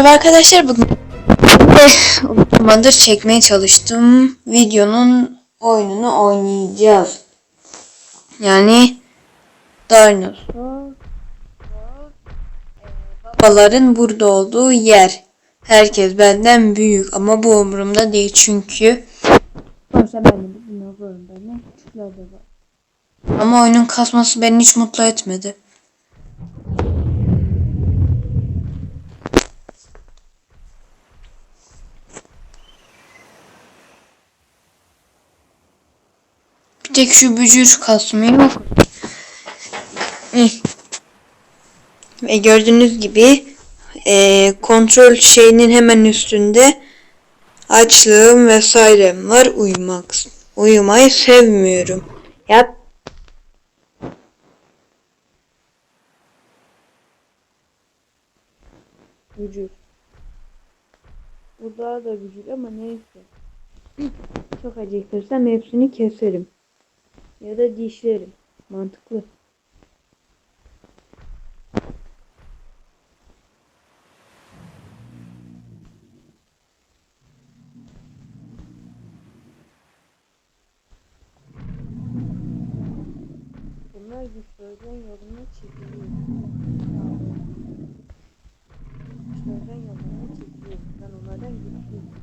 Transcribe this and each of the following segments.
Merhaba arkadaşlar bugün zamandır çekmeye çalıştım. Videonun oyununu oynayacağız. Yani Dinosaur babaların burada olduğu yer. Herkes benden büyük ama bu umurumda değil çünkü sonuçta ben de bilmek zorundayım. Küçükler de var. Ama oyunun kasması beni hiç mutlu etmedi. Tek şu bücür kasmıyor. İh. Ve gördüğünüz gibi e, kontrol şeyinin hemen üstünde açlığım vesairem var uyumak. Uyumayı sevmiyorum. Yap. Bücür. Bu daha da bücür ama neyse. Çok acıkırsam hepsini keserim. Ya da dişlerim. Mantıklı. Bunlar güçlerden yoluna çekiliyor. Güçlerden yoluna çekiliyor. Ben onlardan güçlüyüm.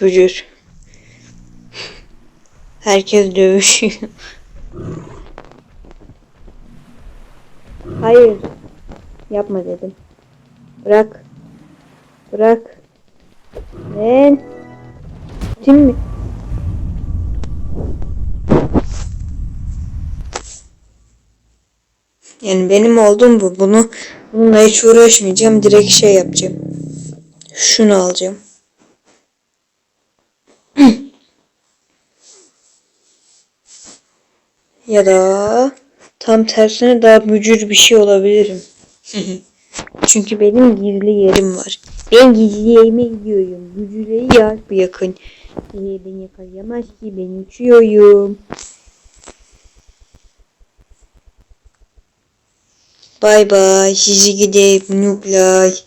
Bücür. Herkes dövüşüyor. Hayır. Yapma dedim. Bırak. Bırak. Ben. Şimdi. Yani benim oldum bu. Bunu bununla hiç uğraşmayacağım. Direkt şey yapacağım. Şunu alacağım. Ya da tam tersine daha bücür bir şey olabilirim. Çünkü benim gizli yerim var. Ben gizli yerime gidiyorum. Bücürleri yak yakın. Ee, beni yakalayamaz ki ben uçuyorum. Bay bay sizi gidip nuklar.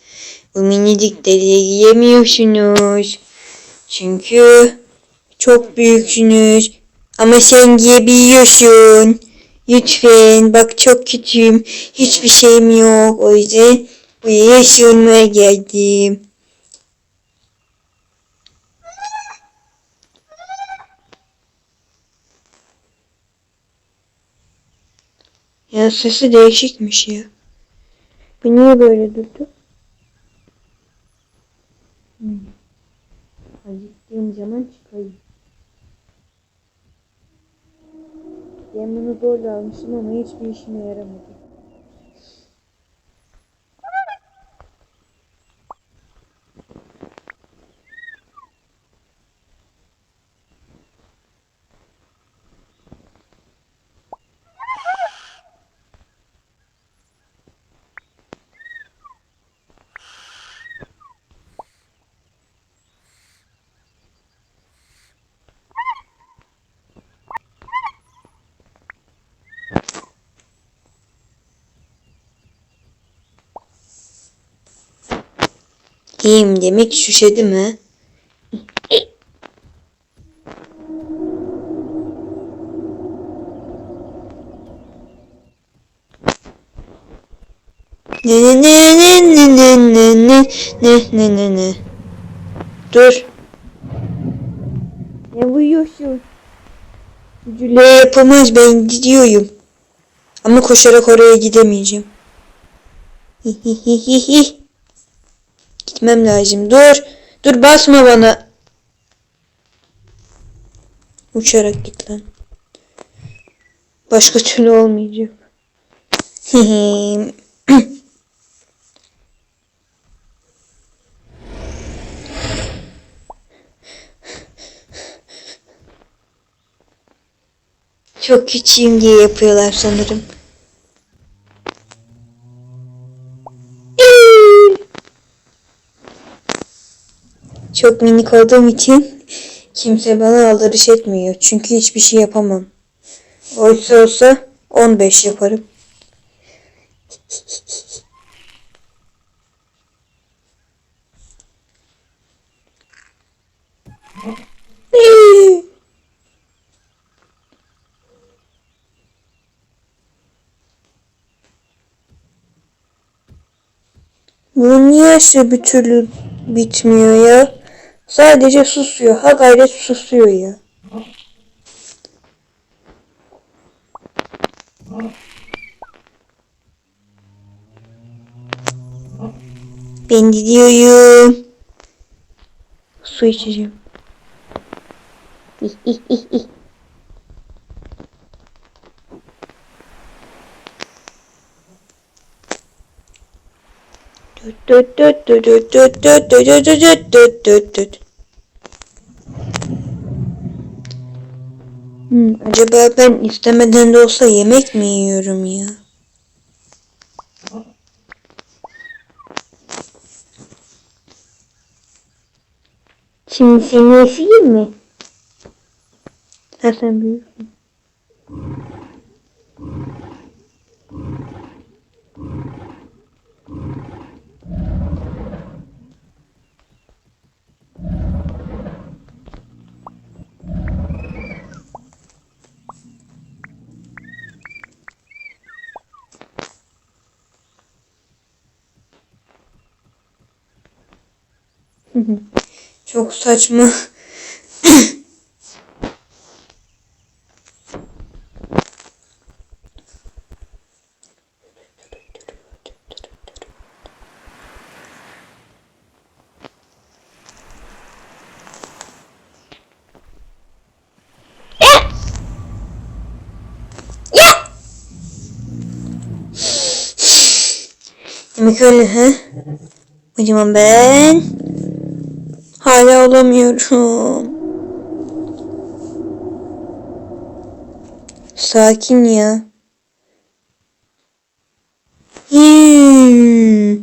Bu minicik deliğe yiyemiyorsunuz. Çünkü çok büyüksünüz. Ama sen giyebiliyorsun. Lütfen bak çok kötüyüm. Hiçbir şeyim yok. O yüzden buraya sığınmaya geldim. Ya sesi değişikmiş ya. Bu niye böyle durdu? Hmm. Acıktığım zaman çıkayım. Ben bunu zorla almıştım ama hiçbir işime yaramadı. İyiyim demek şüşedi mi? Ne ne ne ne ne ne ne ne ne ne ne Dur. Ne uyuyorsun? Gücüyle yapamaz ben gidiyorum. Ama koşarak oraya gidemeyeceğim. Hi hi hi hi hi. Gitmem lazım. Dur. Dur basma bana. Uçarak git lan. Başka türlü olmayacak. Çok küçüğüm diye yapıyorlar sanırım. Çok minik olduğum için kimse bana aldırış etmiyor. Çünkü hiçbir şey yapamam. Oysa olsa 15 yaparım. Bu niye bir türlü bitmiyor ya? Sadece susuyor. Ha gayret susuyor ya. Ben gidiyorum. Su içeceğim. İh, ih, ih, ih. Düt. Hmm, acaba ben istemeden de olsa yemek mi yiyorum ya? Şimdi seni mı? Ha sen büyüksün. Çok saçma. Demek öyle he? O zaman ben hala olamıyorum. Sakin ya. Hmm.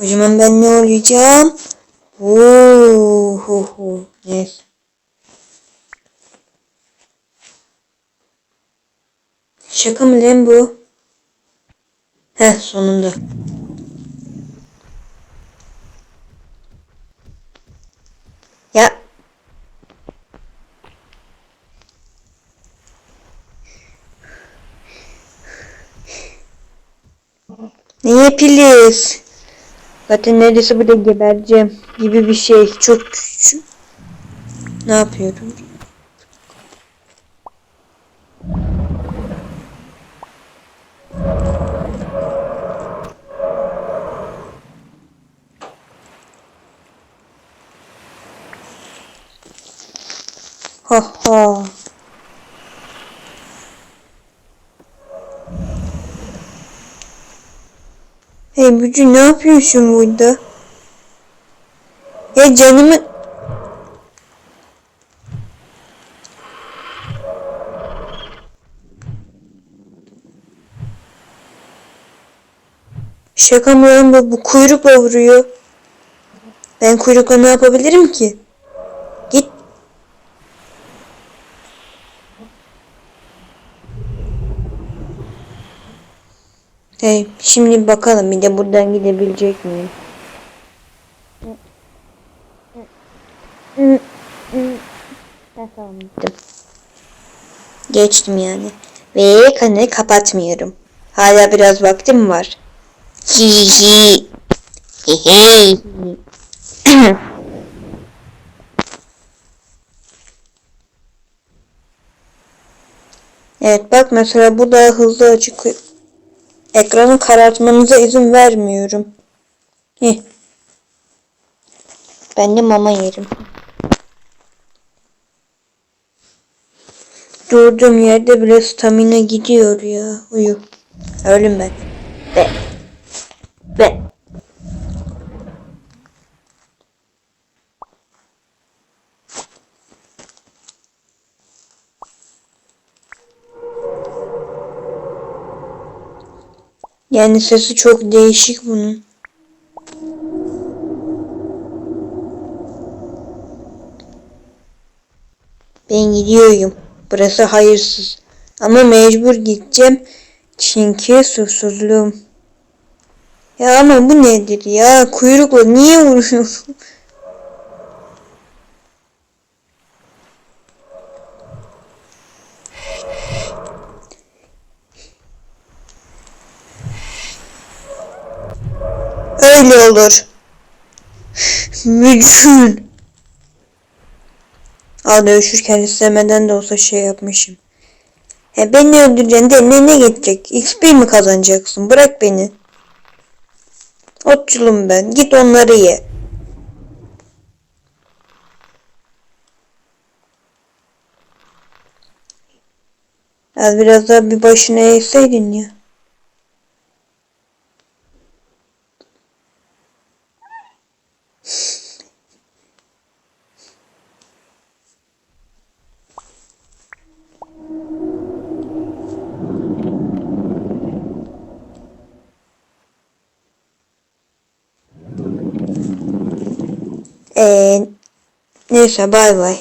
O zaman ben ne olacağım? Oo, ho, ho. Neyse. Şaka mı lan bu? Heh sonunda. Ya. Neye piliz? Zaten neredeyse burada gebereceğim gibi bir şey. Çok küçük. Ne yapıyorum? Ha ha. Hey Bücü ne yapıyorsun burada? Ya canımı... Şaka mı lan bu? Bu kuyrukla vuruyor. Ben kuyrukla ne yapabilirim ki? Hey, şimdi bakalım bir de buradan gidebilecek miyim? Gittim. Geçtim yani. Ve kanalı kapatmıyorum. Hala biraz vaktim var. Hi hi. Evet bak mesela bu daha hızlı açık. Ekranı karartmanıza izin vermiyorum. Heh. Ben de mama yerim. Durduğum yerde bile stamina gidiyor ya. Uyu. Ölüm ben. Be. Be. Yani sesi çok değişik bunun. Ben gidiyorum. Burası hayırsız. Ama mecbur gideceğim. Çünkü susuzluğum. Ya ama bu nedir ya? Kuyrukla niye vuruyorsun? Öyle olur. Mücün. Aa dövüşürken istemeden de olsa şey yapmışım. He beni öldüreceksin de ne ne geçecek? XP mi kazanacaksın? Bırak beni. Otçulum ben. Git onları ye. Az biraz daha bir başına eğseydin ya. Ee, neyse bay bay.